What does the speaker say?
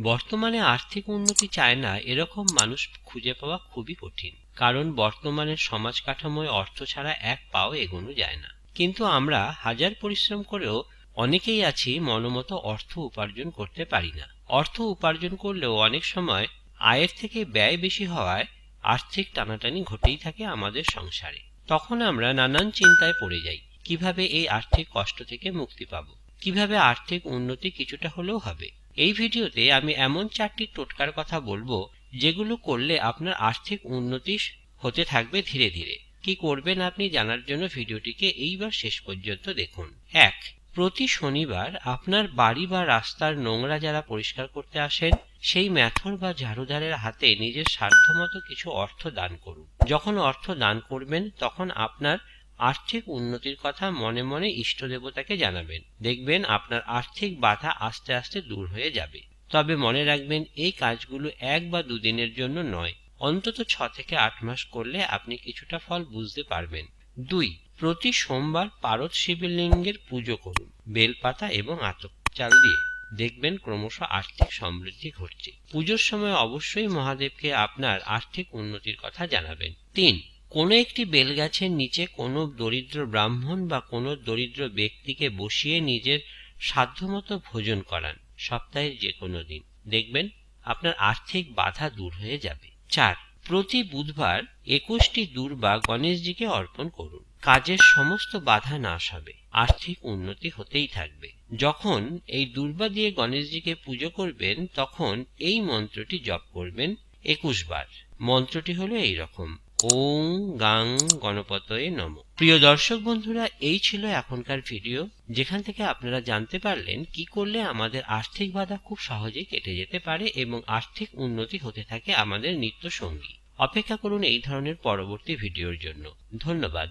বর্তমানে আর্থিক উন্নতি চায় না, এরকম মানুষ খুঁজে পাওয়া খুবই কঠিন। কারণ বর্তমানের সমাজ কাঠামোয় অর্থ ছাড়া এক পাও এগোনো যায় না। কিন্তু আমরা হাজার পরিশ্রম করেও অনেকেই আছি মনোমতো অর্থ উপার্জন করতে পারি না। অর্থ উপার্জন করলেও অনেক সময় আয়ের থেকে ব্যয় বেশি হওয়ায় আর্থিক টানাটানি ঘটেই থাকে আমাদের সংসারে। তখন আমরা নানান চিন্তায় পড়ে যাই, কীভাবে এই আর্থিক কষ্ট থেকে মুক্তি পাব? কীভাবে আর্থিক উন্নতি কিছুটা হলেও হবে। এই ভিডিওতে আমি এমন চারটি টোটকার কথা বলব, যেগুলো করলে আপনার আর্থিক উন্নতি হতে থাকবে ধীরে ধীরে। কি করবেন আপনি জানার জন্য ভিডিওটিকে এইবার শেষ পর্যন্ত দেখুন। এক, প্রতি শনিবার আপনার বাড়ি বা রাস্তার নোংরা যারা পরিষ্কার করতে আসেন, সেই ম্যাথর বা ঝাড়ুদারের হাতে নিজের সাধ্যমতো কিছু অর্থ দান করুন। যখন অর্থ দান করবেন, তখন আপনার আর্থিক উন্নতির কথা মনে মনে ইষ্ট দেবতাকে জানাবেন। দেখবেন আপনার আর্থিক বাধা আস্তে আস্তে দূর হয়ে যাবে। তবে মনে রাখবেন, এই কাজগুলো এক বা দুদিনের জন্য নয়। অন্তত ছ থেকে আট মাস করলে আপনি কিছুটা ফল বুঝতে পারবেন। দুই, প্রতি সোমবার পারদ শিবলিঙ্গের পুজো করুন। বেলপাতা এবং আতপ চাল দিয়ে। দেখবেন ক্রমশ আর্থিক সমৃদ্ধি ঘটছে। পুজোর সময় অবশ্যই মহাদেবকে আপনার আর্থিক উন্নতির কথা জানাবেন। তিন কোনো একটি বেলগাছের নিচে কোনো দরিদ্র ব্রাহ্মণ বা কোনো দরিদ্র ব্যক্তিকে বসিয়ে নিজের সাধ্যমতো ভোজন করান সপ্তাহের যে কোনো দিন। দেখবেন আপনার আর্থিক বাধা দূর হয়ে যাবে। চার, প্রতি বুধবার একুশটি দূর্বা গণেশজিকে অর্পণ করুন। কাজের সমস্ত বাধা নাশ হবে, আর্থিক উন্নতি হতেই থাকবে। যখন এই দুর্বা দিয়ে গণেশজিকে পুজো করবেন, তখন এই মন্ত্রটি জপ করবেন একুশ বার। মন্ত্রটি হলো এই রকম ওং গাং গণপতয়ে নম। প্রিয় দর্শক বন্ধুরা, এই ছিল এখনকার ভিডিও। যেখান থেকে আপনারা জানতে পারলেন কি করলে আমাদের আর্থিক বাধা খুব সহজে কেটে যেতে পারে এবং আর্থিক উন্নতি হতে থাকে আমাদের নিত্য সঙ্গী অপেক্ষা করুন এই ধরনের পরবর্তী ভিডিওর জন্য। ধন্যবাদ।